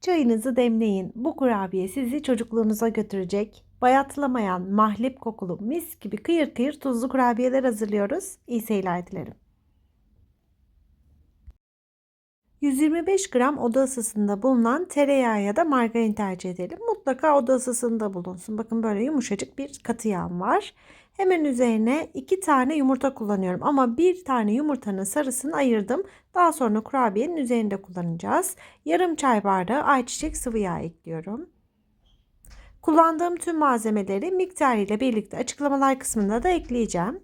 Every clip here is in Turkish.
Çayınızı demleyin. Bu kurabiye sizi çocukluğunuza götürecek. Bayatlamayan, mahlep kokulu, mis gibi kıyır kıyır tuzlu kurabiyeler hazırlıyoruz. İyi seyirler dilerim. 125 gram oda ısısında bulunan tereyağı ya da margarin tercih edelim. Mutlaka oda ısısında bulunsun. Bakın böyle yumuşacık bir katı yağım var. Hemen üzerine 2 tane yumurta kullanıyorum ama bir tane yumurtanın sarısını ayırdım. Daha sonra kurabiyenin üzerinde kullanacağız. Yarım çay bardağı ayçiçek sıvı yağ ekliyorum. Kullandığım tüm malzemeleri miktarıyla birlikte açıklamalar kısmında da ekleyeceğim.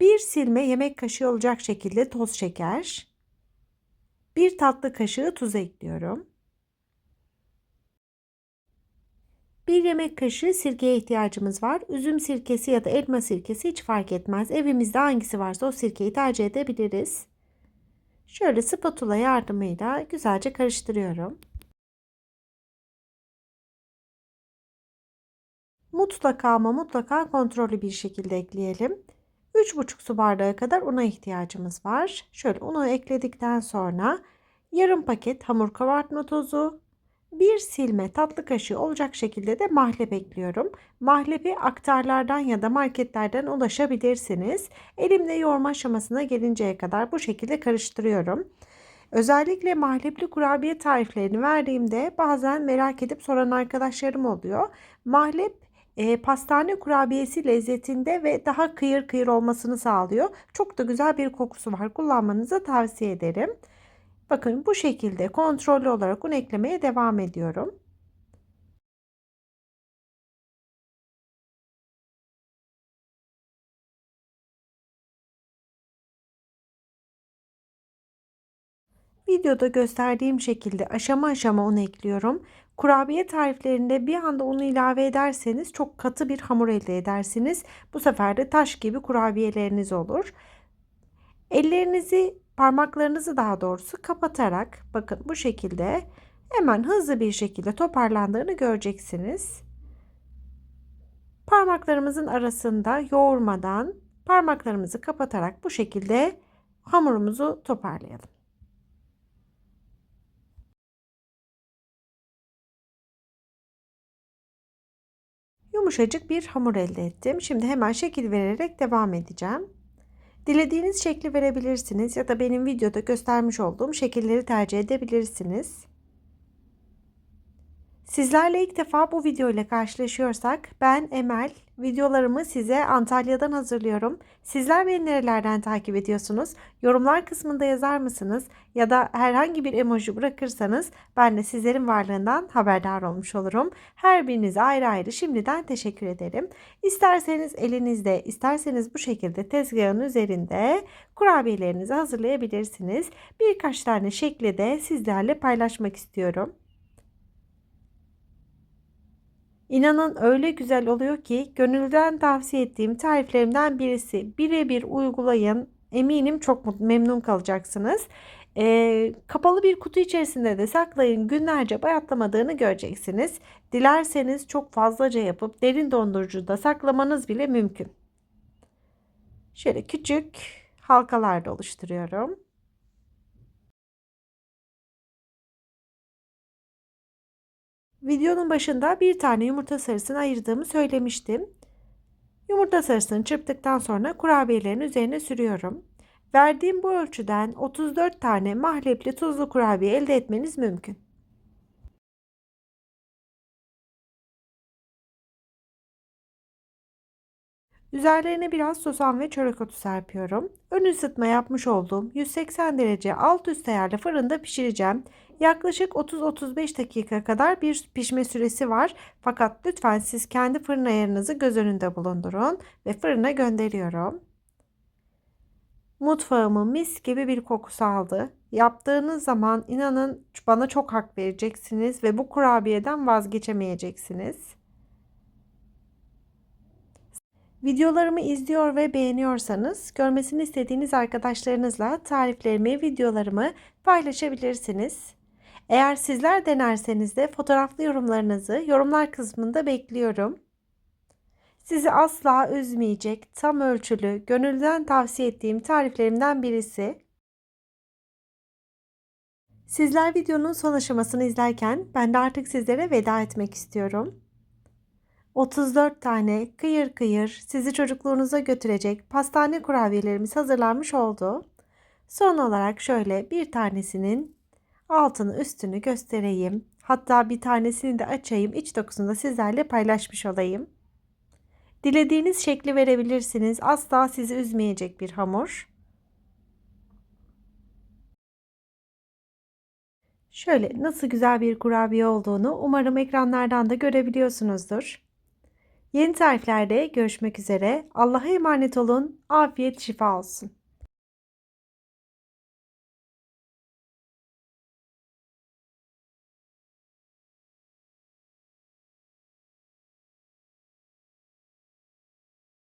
Bir silme yemek kaşığı olacak şekilde toz şeker, bir tatlı kaşığı tuz ekliyorum. Bir yemek kaşığı sirkeye ihtiyacımız var. Üzüm sirkesi ya da elma sirkesi hiç fark etmez. Evimizde hangisi varsa o sirkeyi tercih edebiliriz. Şöyle spatula yardımıyla güzelce karıştırıyorum. Mutlaka ama mutlaka kontrollü bir şekilde ekleyelim. 3,5 su bardağı kadar una ihtiyacımız var. Şöyle unu ekledikten sonra yarım paket hamur kabartma tozu, bir silme tatlı kaşığı olacak şekilde de mahlep ekliyorum. Mahlepi aktarlardan ya da marketlerden ulaşabilirsiniz. Elimde yoğurma aşamasına gelinceye kadar bu şekilde karıştırıyorum. Özellikle mahlepli kurabiye tariflerini verdiğimde bazen merak edip soran arkadaşlarım oluyor. Mahlep e, pastane kurabiyesi lezzetinde ve daha kıyır kıyır olmasını sağlıyor. Çok da güzel bir kokusu var. Kullanmanızı tavsiye ederim. Bakın bu şekilde kontrollü olarak un eklemeye devam ediyorum. Videoda gösterdiğim şekilde aşama aşama un ekliyorum. Kurabiye tariflerinde bir anda unu ilave ederseniz çok katı bir hamur elde edersiniz. Bu sefer de taş gibi kurabiyeleriniz olur. Ellerinizi, parmaklarınızı daha doğrusu kapatarak bakın bu şekilde hemen hızlı bir şekilde toparlandığını göreceksiniz. Parmaklarımızın arasında yoğurmadan parmaklarımızı kapatarak bu şekilde hamurumuzu toparlayalım. Yumuşacık bir hamur elde ettim. Şimdi hemen şekil vererek devam edeceğim. Dilediğiniz şekli verebilirsiniz ya da benim videoda göstermiş olduğum şekilleri tercih edebilirsiniz. Sizlerle ilk defa bu video ile karşılaşıyorsak ben Emel. Videolarımı size Antalya'dan hazırlıyorum. Sizler beni nerelerden takip ediyorsunuz? Yorumlar kısmında yazar mısınız? Ya da herhangi bir emoji bırakırsanız ben de sizlerin varlığından haberdar olmuş olurum. Her birinize ayrı ayrı şimdiden teşekkür ederim. İsterseniz elinizde, isterseniz bu şekilde tezgahın üzerinde kurabiyelerinizi hazırlayabilirsiniz. Birkaç tane şekli de sizlerle paylaşmak istiyorum. İnanın öyle güzel oluyor ki gönülden tavsiye ettiğim tariflerimden birisi. Birebir uygulayın. Eminim çok memnun kalacaksınız. E, kapalı bir kutu içerisinde de saklayın. Günlerce bayatlamadığını göreceksiniz. Dilerseniz çok fazlaca yapıp derin dondurucuda saklamanız bile mümkün. Şöyle küçük halkalar da oluşturuyorum. Videonun başında bir tane yumurta sarısını ayırdığımı söylemiştim. Yumurta sarısını çırptıktan sonra kurabiyelerin üzerine sürüyorum. Verdiğim bu ölçüden 34 tane mahlepli tuzlu kurabiye elde etmeniz mümkün. Üzerlerine biraz susam ve çörek otu serpiyorum. Ön ısıtma yapmış olduğum 180 derece alt üst ayarlı fırında pişireceğim. Yaklaşık 30-35 dakika kadar bir pişme süresi var. Fakat lütfen siz kendi fırın ayarınızı göz önünde bulundurun ve fırına gönderiyorum. Mutfağımın mis gibi bir kokusu aldı. Yaptığınız zaman inanın bana çok hak vereceksiniz ve bu kurabiyeden vazgeçemeyeceksiniz. Videolarımı izliyor ve beğeniyorsanız görmesini istediğiniz arkadaşlarınızla tariflerimi, videolarımı paylaşabilirsiniz. Eğer sizler denerseniz de fotoğraflı yorumlarınızı yorumlar kısmında bekliyorum. Sizi asla üzmeyecek, tam ölçülü, gönülden tavsiye ettiğim tariflerimden birisi. Sizler videonun son aşamasını izlerken ben de artık sizlere veda etmek istiyorum. 34 tane kıyır kıyır sizi çocukluğunuza götürecek pastane kurabiyelerimiz hazırlanmış oldu. Son olarak şöyle bir tanesinin altını üstünü göstereyim. Hatta bir tanesini de açayım. iç dokusunu da sizlerle paylaşmış olayım. Dilediğiniz şekli verebilirsiniz. Asla sizi üzmeyecek bir hamur. Şöyle nasıl güzel bir kurabiye olduğunu umarım ekranlardan da görebiliyorsunuzdur. Yeni tariflerde görüşmek üzere. Allah'a emanet olun. Afiyet şifa olsun.